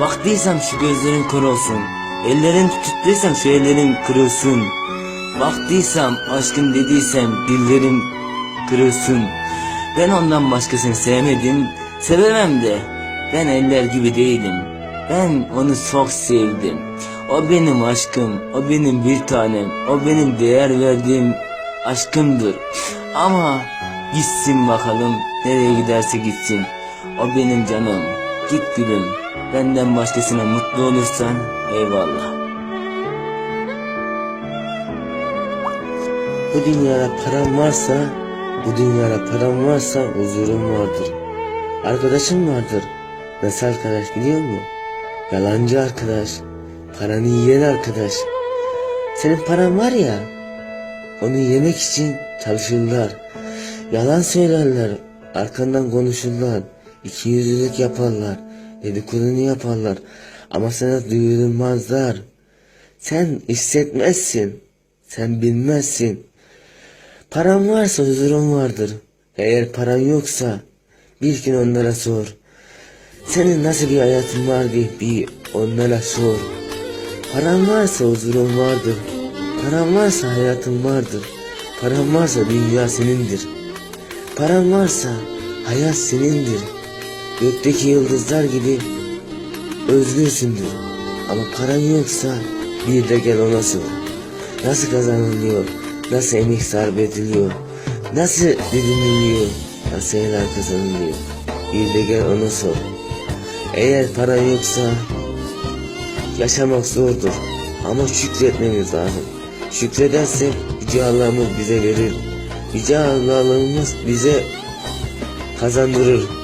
Baktıysam şu gözlerin kör olsun. Ellerin tuttuysam şu ellerin kırılsın. Baktıysam aşkın dediysem dillerim kırılsın. Ben ondan başkasını sevmedim, sevemem de. Ben eller gibi değilim. Ben onu çok sevdim. O benim aşkım, o benim bir tanem, o benim değer verdiğim aşkımdır. Ama gitsin bakalım, nereye giderse gitsin. O benim canım, git gülüm. Benden başkasına mutlu olursan eyvallah. Bu dünyada param varsa, bu dünyada param varsa huzurum vardır. Arkadaşım vardır. Nasıl arkadaş biliyor musun? Yalancı arkadaş. Paranı yiyen arkadaş. Senin paran var ya, onu yemek için çalışırlar. Yalan söylerler, arkandan konuşurlar. İki yüzlülük yaparlar, dedikodunu yaparlar. Ama sana duyurulmazlar. Sen hissetmezsin, sen bilmezsin. Paran varsa huzurun vardır. Eğer paran yoksa bir gün onlara sor. Senin nasıl bir hayatın var diye bir onlara sor. Paran varsa huzurun vardır. Paran varsa hayatın vardır. Paran varsa dünya senindir. Paran varsa hayat senindir. Gökteki yıldızlar gibi özgürsündür. Ama paran yoksa bir de gel ona sor. Nasıl kazanılıyor? Nasıl emek sarf ediliyor? Nasıl didiniliyor? Nasıl helal kazanılıyor? Bir de gel ona sor. Eğer paran yoksa yaşamak zordur. Ama şükretmemiz lazım. Şükredersek Yüce Allah'ımız bize verir. Yüce Allah'ımız bize kazandırır.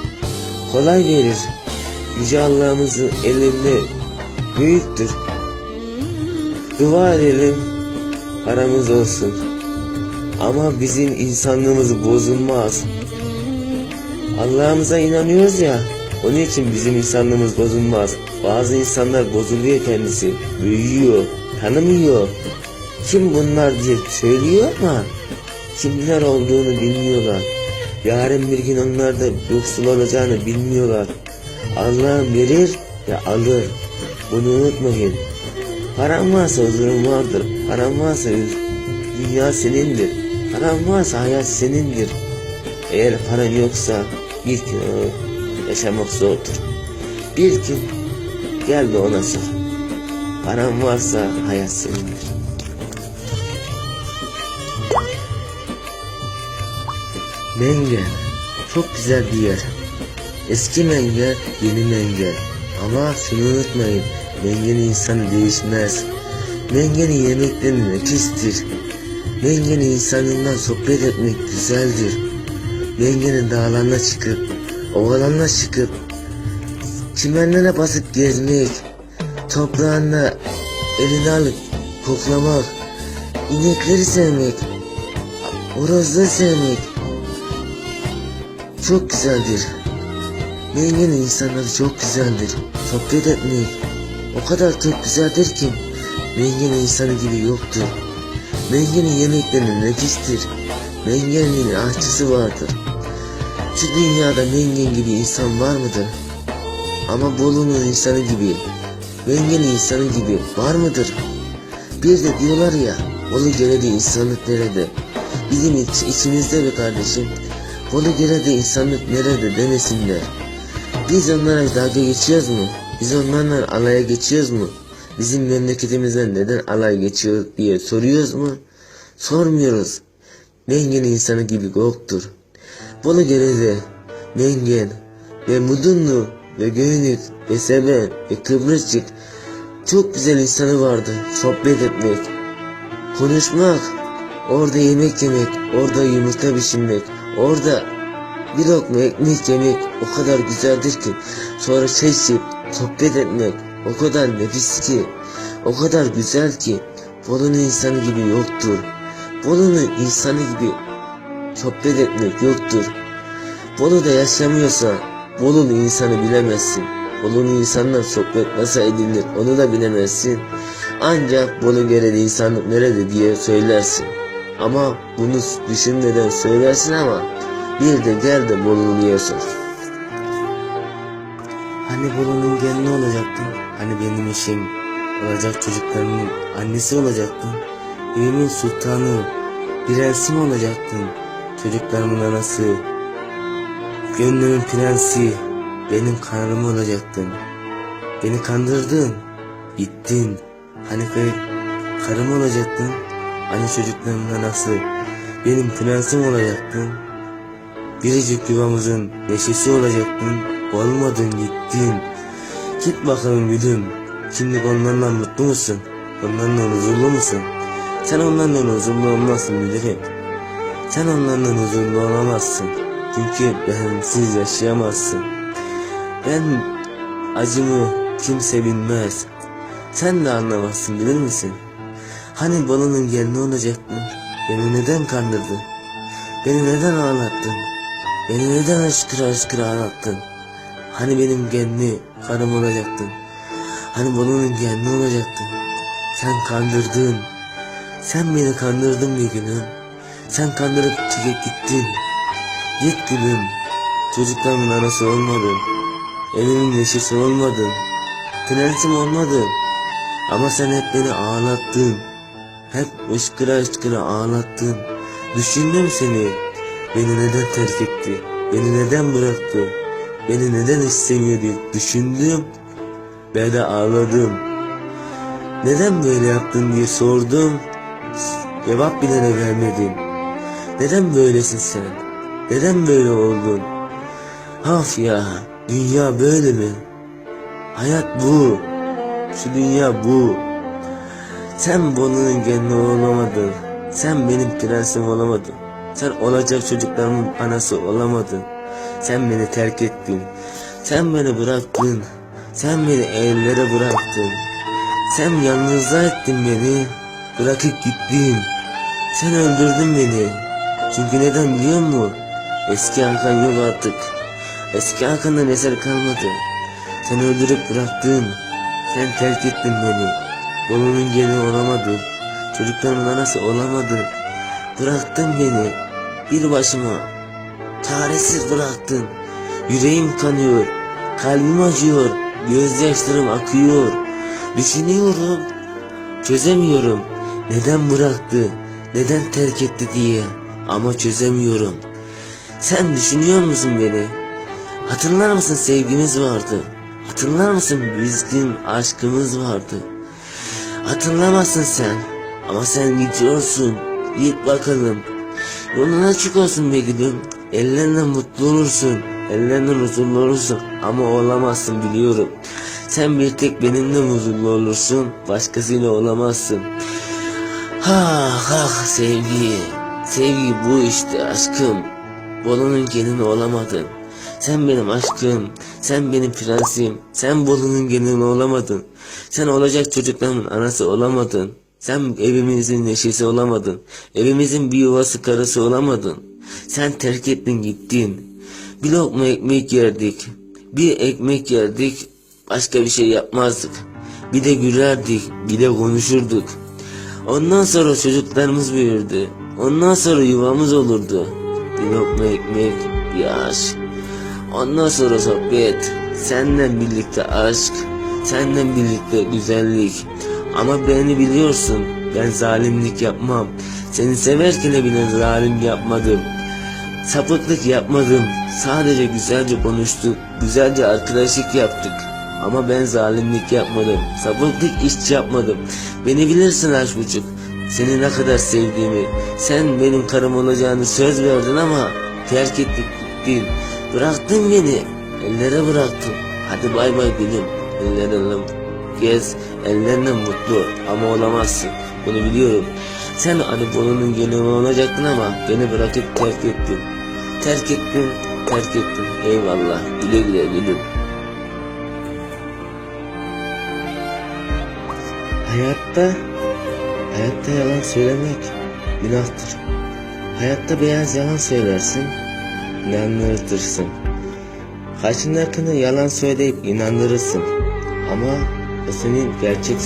Kolay verir. Yüce Allah'ımızın elinde büyüktür. Dua edelim paramız olsun. Ama bizim insanlığımız bozulmaz. Allah'ımıza inanıyoruz ya. Onun için bizim insanlığımız bozulmaz. Bazı insanlar bozuluyor kendisi. Büyüyor, tanımıyor. Kim bunlar diye söylüyor ama kimler olduğunu bilmiyorlar. Yarın bir gün onlar da yoksul olacağını bilmiyorlar. Allah verir ve alır. Bunu unutmayın. Paran varsa huzurun vardır. Paran varsa dünya senindir. Paran varsa hayat senindir. Eğer paran yoksa bir gün yaşamak zordur. Bir gün gel de ona sor. Paran varsa hayat senindir. Mengen çok güzel bir yer. Eski Mengen, yeni Mengen. Ama şunu unutmayın, Mengen insanı değişmez. Mengen'in yemekleri nefistir. Mengen'in insanından sohbet etmek güzeldir. Mengen'in dağlarına çıkıp, ovalarına çıkıp, çimenlere basıp gezmek, toprağına elini alıp koklamak, inekleri sevmek, horozları sevmek çok güzeldir. Mengen'in insanları çok güzeldir. Sohbet etmek o kadar çok güzeldir ki Mengen'in insanı gibi yoktur. Mengen'in yemekleri nefistir. Mengen'in aşçısı vardır. Şu dünyada Mengen gibi insan var mıdır? Ama Bolu'nun insanı gibi, Mengen'in insanı gibi var mıdır? Bir de diyorlar ya, Bolu Gerede insanlık nerede? Bizim iç, içimizde be kardeşim. Bolu Gerede insanlık nerede demesinler. Biz onlara dalga geçiyoruz mu? Biz onlarla alaya geçiyoruz mu? Bizim memleketimizden neden alay geçiyor diye soruyoruz mu? Sormuyoruz. Mengen insanı gibi yoktur. Bolu Gerede, Mengen ve Mudunlu ve Göynük ve Seben ve Kıbrısçık çok güzel insanı vardı. Sohbet etmek, konuşmak, orada yemek yemek, orada yumurta pişirmek, orada bir lokma ekmek yemek o kadar güzeldir ki sonra çay içip sohbet etmek o kadar nefis ki o kadar güzel ki Bolu'nun insanı gibi yoktur. Bolu'nun insanı gibi sohbet etmek yoktur. Bolu'da yaşamıyorsa Bolu'nun insanı bilemezsin. Bolu'nun insanla sohbet nasıl edilir onu da bilemezsin. Ancak Bolu Gerede insanlık nerede diye söylersin. Ama bunu düşünmeden söylersin ama bir de gel de Bolulu'ya sor. Hani Bolu'nun gelini olacaktın. Hani benim eşim olacak çocuklarımın annesi olacaktın. Evimin sultanı, prensim olacaktın. Çocuklarımın anası, gönlümün prensi, benim karım olacaktın. Beni kandırdın, gittin. Hani karım olacaktın. Hani çocuklarımın anası, benim prensim olacaktın. Biricik yuvamızın neşesi olacaktın. Olmadın gittin. Git bakalım gülüm. Şimdi onlarla mutlu musun? Onlarla huzurlu musun? Sen onlarla huzurlu olmazsın bilirim. Sen onlarla huzurlu olamazsın. Çünkü bensiz yaşayamazsın. Ben acımı kimse bilmez. Sen de anlamazsın bilir misin? Hani balının gelini olacaktın? Beni neden kandırdın? Beni neden ağlattın? Beni neden aşkıra aşkıra ağlattın? Hani benim kendi karım olacaktın? Hani balının kendi olacaktın? Sen kandırdın. Sen beni kandırdın bir günüm. Sen kandırıp gittin. Git gülüm. Çocuklarımın anası olmadın. Evimin neşesi olmadın. Prensim olmadın. Ama sen hep beni ağlattın. Hep ışkıra ışkıra ağlattın. Düşündüm seni. Beni neden terk etti? Beni neden bıraktı? Beni neden istemiyordu? Düşündüm. Ben de ağladım. Neden böyle yaptın diye sordum. Cevap bile de vermedin. Neden böylesin sen? Neden böyle oldun? Haf ya, dünya böyle mi? Hayat bu. Şu dünya bu. Sen bunun kendi olamadın. Sen benim prensim olamadın. Sen olacak çocuklarımın anası olamadın. Sen beni terk ettin. Sen beni bıraktın. Sen beni ellere bıraktın. Sen yalnızlığa ettin beni. Bırakıp gittin. Sen öldürdün beni. Çünkü neden biliyor musun? Eski Hakan yok artık. Eski Hakan'dan eser kalmadı. Sen öldürüp bıraktın. Sen terk ettin beni. Bolu'nun gelini olamadın. Çocuklarımın anası olamadın. Bıraktın beni. Bir başıma. Çaresiz bıraktın. Yüreğim kanıyor. Kalbim acıyor. Gözyaşlarım akıyor. Düşünüyorum. Çözemiyorum. Neden bıraktı? Neden terk etti diye. Ama çözemiyorum. Sen düşünüyor musun beni? Hatırlar mısın sevgimiz vardı? Hatırlar mısın bizim aşkımız vardı? Hatırlamazsın sen. Ama sen gidiyorsun. Git bakalım. Yolun açık olsun be gülüm. Ellerinden mutlu olursun. Ellerinden huzurlu olursun. Ama olamazsın biliyorum. Sen bir tek benimle huzurlu olursun. Başkasıyla olamazsın. Ha ha sevgi. Sevgi bu işte aşkım. Bolu'nun gelini olamadın. Sen benim aşkım. Sen benim prensim. Sen Bolu'nun gelini olamadın. Sen olacak çocuklarımın anası olamadın. Sen evimizin neşesi olamadın. Evimizin bir yuvası karısı olamadın. Sen terk ettin gittin. Bir lokma ekmek yerdik. Bir ekmek yerdik. Başka bir şey yapmazdık. Bir de gülerdik. Bir de konuşurduk. Ondan sonra çocuklarımız büyürdü. Ondan sonra yuvamız olurdu. Bir lokma ekmek, bir aşk. Ondan sonra sohbet. Senden birlikte aşk. Senden birlikte güzellik. Ama beni biliyorsun. Ben zalimlik yapmam. Seni severken bile zalim yapmadım. Sapıklık yapmadım. Sadece güzelce konuştuk. Güzelce arkadaşlık yaptık. Ama ben zalimlik yapmadım. Sapıklık iş yapmadım. Beni bilirsin aşk buçuk. Seni ne kadar sevdiğimi. Sen benim karım olacağını söz verdin ama terk ettik gittin. Bıraktın beni. Ellere bıraktın. Hadi bay bay gülüm. Ellerine gez. Ellerine mutlu ama olamazsın. Bunu biliyorum. Sen hani bunun gelini olacaktın ama beni bırakıp terk ettin. Terk ettin, terk ettin. Eyvallah. Güle güle gülüm. Hayatta, hayatta yalan söylemek günahtır. Hayatta beyaz yalan söylersin, inandırırsın. Karşındakini yalan söyleyip inandırırsın. Ama senin gerçek